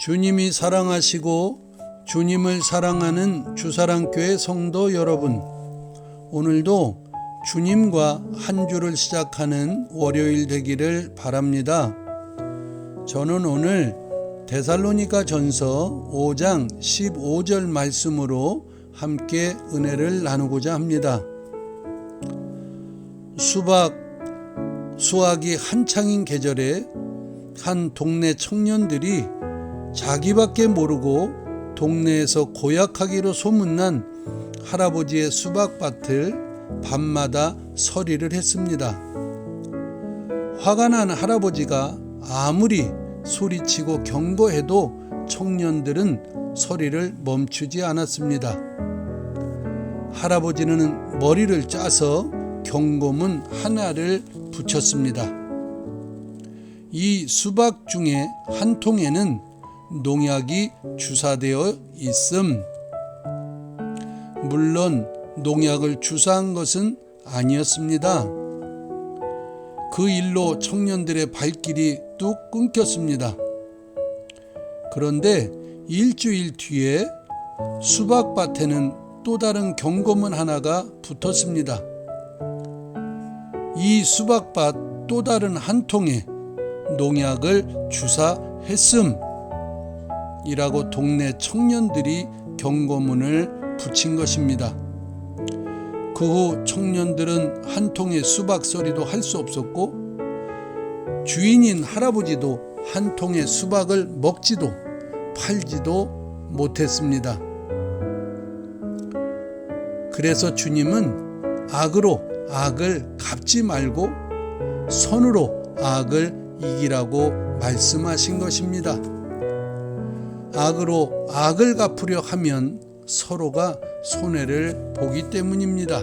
주님이 사랑하시고 주님을 사랑하는 주사랑교회 성도 여러분, 오늘도 주님과 한 주를 시작하는 월요일 되기를 바랍니다. 저는 오늘 데살로니가 전서 5장 15절 말씀으로 함께 은혜를 나누고자 합니다. 수박, 수확이 한창인 계절에 한 동네 청년들이 자기밖에 모르고 동네에서 고약하기로 소문난 할아버지의 수박밭을 밤마다 서리를 했습니다. 화가 난 할아버지가 아무리 소리치고 경고해도 청년들은 서리를 멈추지 않았습니다. 할아버지는 머리를 짜서 경고문 하나를 붙였습니다. 이 수박 중에 한 통에는 농약이 주사되어 있음. 물론 농약을 주사한 것은 아니었습니다. 그 일로 청년들의 발길이 뚝 끊겼습니다. 그런데 일주일 뒤에 수박밭에는 또 다른 경고문 하나가 붙었습니다. 이 수박밭 또 다른 한 통에 농약을 주사했음 이라고 동네 청년들이 경고문을 붙인 것입니다. 그 후 청년들은 한 통의 수박 서리도 할 수 없었고 주인인 할아버지도 한 통의 수박을 먹지도 팔지도 못했습니다. 그래서 주님은 악으로 악을 갚지 말고 선으로 악을 이기라고 말씀하신 것입니다. 악으로 악을 갚으려 하면 서로가 손해를 보기 때문입니다.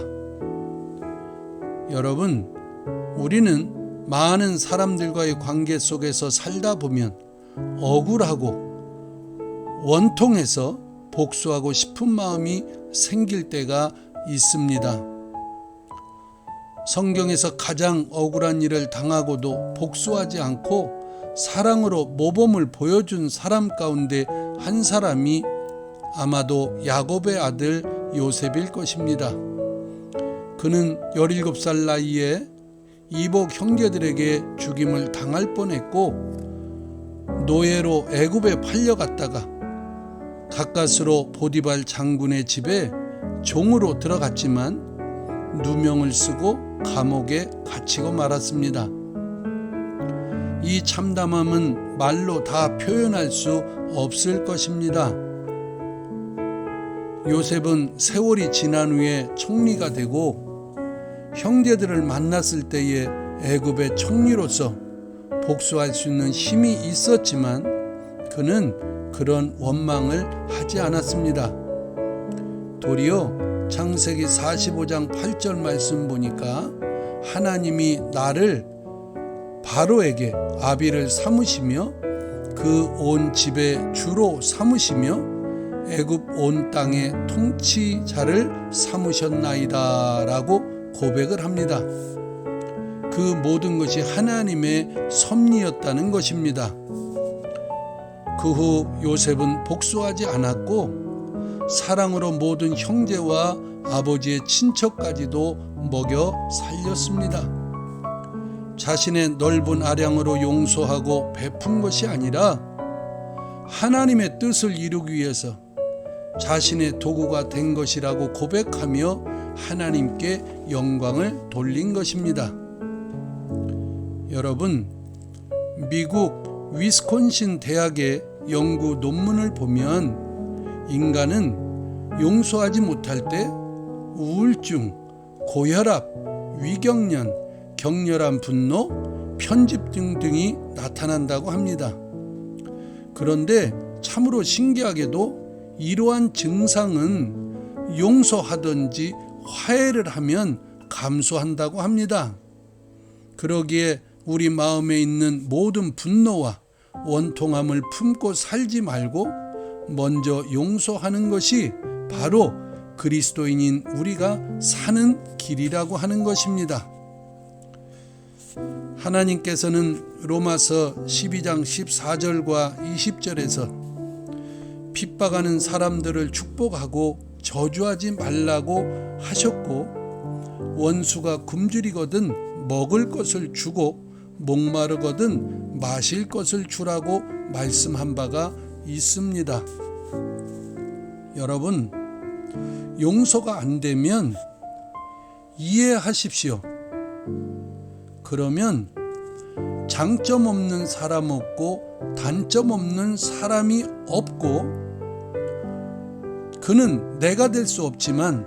여러분, 우리는 많은 사람들과의 관계 속에서 살다 보면 억울하고 원통해서 복수하고 싶은 마음이 생길 때가 있습니다. 성경에서 가장 억울한 일을 당하고도 복수하지 않고 사랑으로 모범을 보여준 사람 가운데 한 사람이 아마도 야곱의 아들 요셉일 것입니다. 그는 17살 나이에 이복 형제들에게 죽임을 당할 뻔했고 노예로 애굽에 팔려갔다가 가까스로 보디발 장군의 집에 종으로 들어갔지만 누명을 쓰고 감옥에 갇히고 말았습니다. 이 참담함은 말로 다 표현할 수 없을 것입니다. 요셉은 세월이 지난 후에 총리가 되고 형제들을 만났을 때에 애굽의 총리로서 복수할 수 있는 힘이 있었지만 그는 그런 원망을 하지 않았습니다. 도리어 창세기 45장 8절 말씀 보니까 하나님이 나를 바로에게 아비를 삼으시며 그 온 집의 주로 삼으시며 애굽 온 땅의 통치자를 삼으셨나이다라고 고백을 합니다. 그 모든 것이 하나님의 섭리였다는 것입니다. 그 후 요셉은 복수하지 않았고 사랑으로 모든 형제와 아버지의 친척까지도 먹여 살렸습니다. 자신의 넓은 아량으로 용서하고 베푼 것이 아니라 하나님의 뜻을 이루기 위해서 자신의 도구가 된 것이라고 고백하며 하나님께 영광을 돌린 것입니다. 여러분, 미국 위스콘신 대학의 연구 논문을 보면 인간은 용서하지 못할 때 우울증, 고혈압, 위경련, 격렬한 분노, 편집 등등이 나타난다고 합니다. 그런데 참으로 신기하게도 이러한 증상은 용서하든지 화해를 하면 감소한다고 합니다. 그러기에 우리 마음에 있는 모든 분노와 원통함을 품고 살지 말고 먼저 용서하는 것이 바로 그리스도인인 우리가 사는 길이라고 하는 것입니다. 하나님께서는 로마서 12장 14절과 20절에서 핍박하는 사람들을 축복하고 저주하지 말라고 하셨고 원수가 굶주리거든 먹을 것을 주고 목마르거든 마실 것을 주라고 말씀한 바가 있습니다. 여러분 용서가 안 되면 이해하십시오. 그러면 장점 없는 사람 없고 단점 없는 사람이 없고 그는 내가 될 수 없지만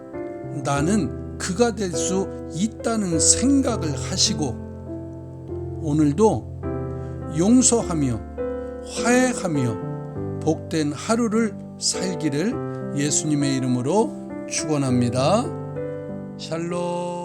나는 그가 될 수 있다는 생각을 하시고 오늘도 용서하며 화해하며 복된 하루를 살기를 예수님의 이름으로 축원합니다. 샬롬